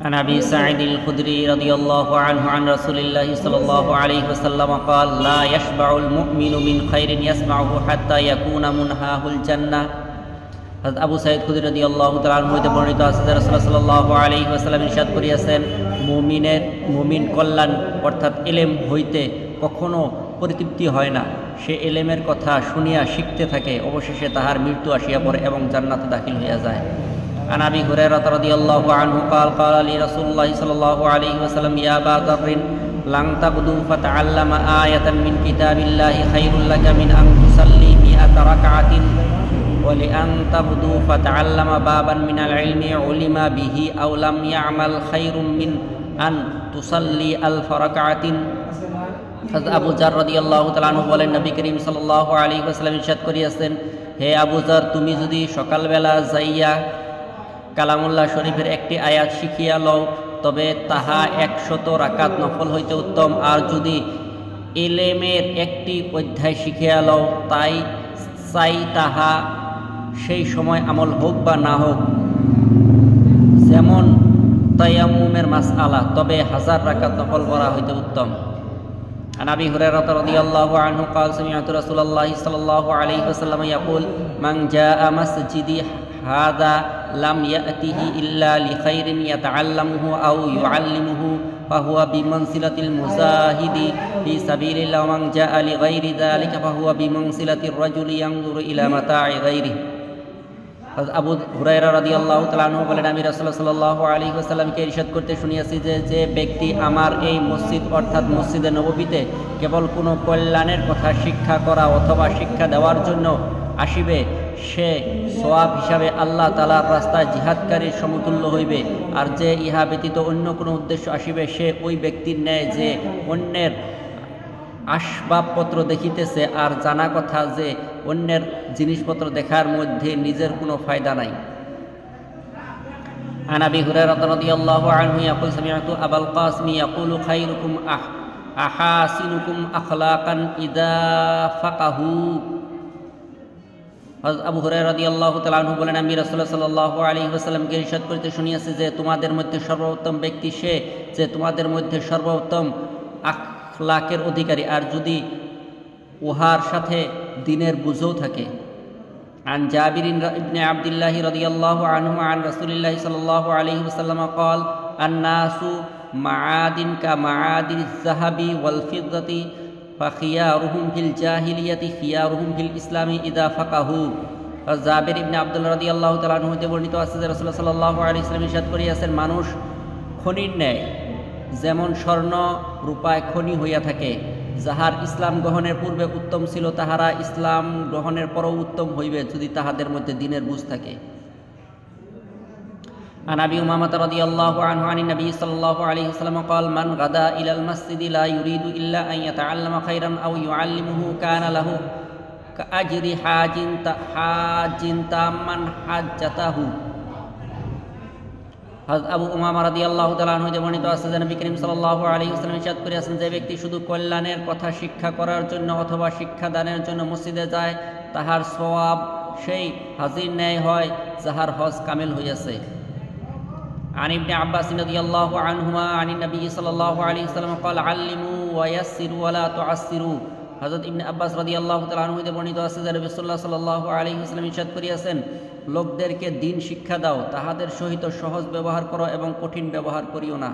عن ابي سعيد الخدري رضي الله عنه عن رسول الله صلى الله عليه وسلم قال لا يشبع المؤمن من خير يسمعه حتى يكون منهاه الجنه হযরত আবু সাইদ খুদরি রাদিয়াল্লাহু তাআলা আনহু হতে বর্ণিত আছে যে রাসূলুল্লাহ সাল্লাল্লাহু আলাইহি ওয়াসাল্লাম ইরশাদ করিয়াছেন মুমিনের মুমিন কল্যাণ অর্থাৎ ইলম হইতে কখনো পরিতৃপ্তি হয় না সে এলেমের কথা শুনিয়া শিখতে থাকে অবশেষে তাহার মৃত্যু আসিয়া পড়ে এবং জান্নাতে দাখিল হইয়া যায় عن ابي هريره رضي الله عنه قال قال لي رسول الله صلى الله عليه وسلم يا ابا ذر لن تغدو فتعلم آية من كتاب الله خير لك من أن تصلي مئة ركعة ولأن تغدو فتعلم بابا من العلم علم به أو لم يعمل خير من أن تصلي ألف ركعة হযরত আবু জার রাদিয়াল্লাহু তাআলা আনহু বলেন নবী করিম সাল্লাল্লাহু আলাইহি ওয়াসাল্লাম ইরশাদ করিয়াছেন হে আবু জার তুমি যদি সকালবেলা যাইয়া কালামুল্লাহ শরীফের একটি আয়াত শিখিয়া লও তবে তাহা একশত রাকাত নফল হইতে উত্তম আর যদি এলেমের একটি অধ্যায় শিখিয়া লও তাই চাই তাহা সেই সময় আমল হোক বা না হোক যেমন তায়ামুমের মাস আলা তবে হাজার রাকাত নফল করা হইতে উত্তম عن ابي هريره رضي الله عنه قال سمعت رسول الله صلى الله عليه وسلم يقول من جاء مسجدي هذا لم ياته الا لخير يتعلمه او يعلمه فهو بمنزله المزاهد في سبيل الله ومن جاء لغير ذلك فهو بمنزله الرجل ينظر الى متاع غيره হযরত আবু হুরায়রা রাদিয়াল্লাহু তাআলা আনহু বলেন আমি রাসূলুল্লাহ সাল্লাল্লাহু আলাইহি ওয়াসাল্লামকে ইরশাদ করতে শুনিয়াছি যে যে ব্যক্তি আমার এই মসজিদ অর্থাৎ মসজিদে নববীতে কেবল কোনো কল্যাণের কথা শিক্ষা করা অথবা শিক্ষা দেওয়ার জন্য আসিবে সে সোয়াব হিসাবে আল্লাহ তালার রাস্তায় জিহাদকারীর সমতুল্য হইবে আর যে ইহা ব্যতীত অন্য কোনো উদ্দেশ্য আসিবে সে ওই ব্যক্তির ন্যায় যে অন্যের আসবাবপত্র দেখিতেছে আর জানা কথা যে অন্যের জিনিসপত্র দেখার মধ্যে নিজের কোনো ফায়দা নাই عن ابي هريره رضي الله عنه يقول سمعت ابا القاسم يقول خيركم أح احاسنكم اخلاقا اذا فقهوا হযরত আবু হুরায়রা রাদিয়াল্লাহু তাআলা আনহু বলেন আমি রাসূলুল্লাহ সাল্লাল্লাহু আলাইহি ওয়াসাল্লামকে ইরশাদ করিতে শুনিয়াছি যে তোমাদের মধ্যে সর্বোত্তম ব্যক্তি সে যে তোমাদের মধ্যে সর্বোত্তম আখলাকের অধিকারী আর যদি উহার সাথে দিনের বুঝও থাকে عن جابر بن عبد الله رضي الله عنه عن رسول الله صلى الله عليه وسلم قال الناس معادن كمعادن الذهب والفضة ফাখিয়ারুহুম ফিল জাহিলিয়াতি খিয়ারুহুম ফিল ইসলামী ইদা ফাকাহু জাবের ইবনে আবদুল্লা রদি আল্লাহ তালাহতে বর্ণিত আছে যে রসুল্লাহ সাল্লাহ আলী ইসলাম ইসাদ করিয়াছেন, মানুষ খনির ন্যায়, যেমন স্বর্ণ রূপায় খনি হইয়া থাকে, যাহার ইসলাম গ্রহণের পূর্বে উত্তম ছিল, তাহারা ইসলাম গ্রহণের পরও উত্তম হইবে যদি তাহাদের মধ্যে দিনের বুঝ থাকে। عن ابي امامه رضي الله عنه عن النبي صلى الله عليه وسلم قال من غدا الى المسجد لا يريد الا ان يتعلم خيرا او يعلمه كان له كاجر حاج حاج تاما حجته হযরত আবু উমামা রাদিয়াল্লাহু তাআলা আনহু হতে বর্ণিত আছে যে নবী করিম সাল্লাল্লাহু আলাইহি ওয়াসাল্লাম ইরশাদ করিয়াছেন যে ব্যক্তি শুধু কল্যাণের কথা শিক্ষা করার জন্য অথবা শিক্ষা দানের জন্য মসজিদে যায় তাহার সওয়াব সেই হাজির ন্যায় হয় যাহার হজ কামিল হইয়াছে عن ابن عباس رضي الله عنهما عن النبي صلى الله عليه وسلم قال علموا ويسروا ولا تعسروا হযরত ইবনে আব্বাস রাদিয়াল্লাহু তাআলা আনহু হতে বর্ণিত আছে যে রাসূলুল্লাহ সাল্লাল্লাহু আলাইহি ওয়াসাল্লাম ইরশাদ করিয়াছেন লোকদেরকে দিন শিক্ষা দাও তাহাদের সহিত সহজ ব্যবহার করো এবং কঠিন ব্যবহার করিও না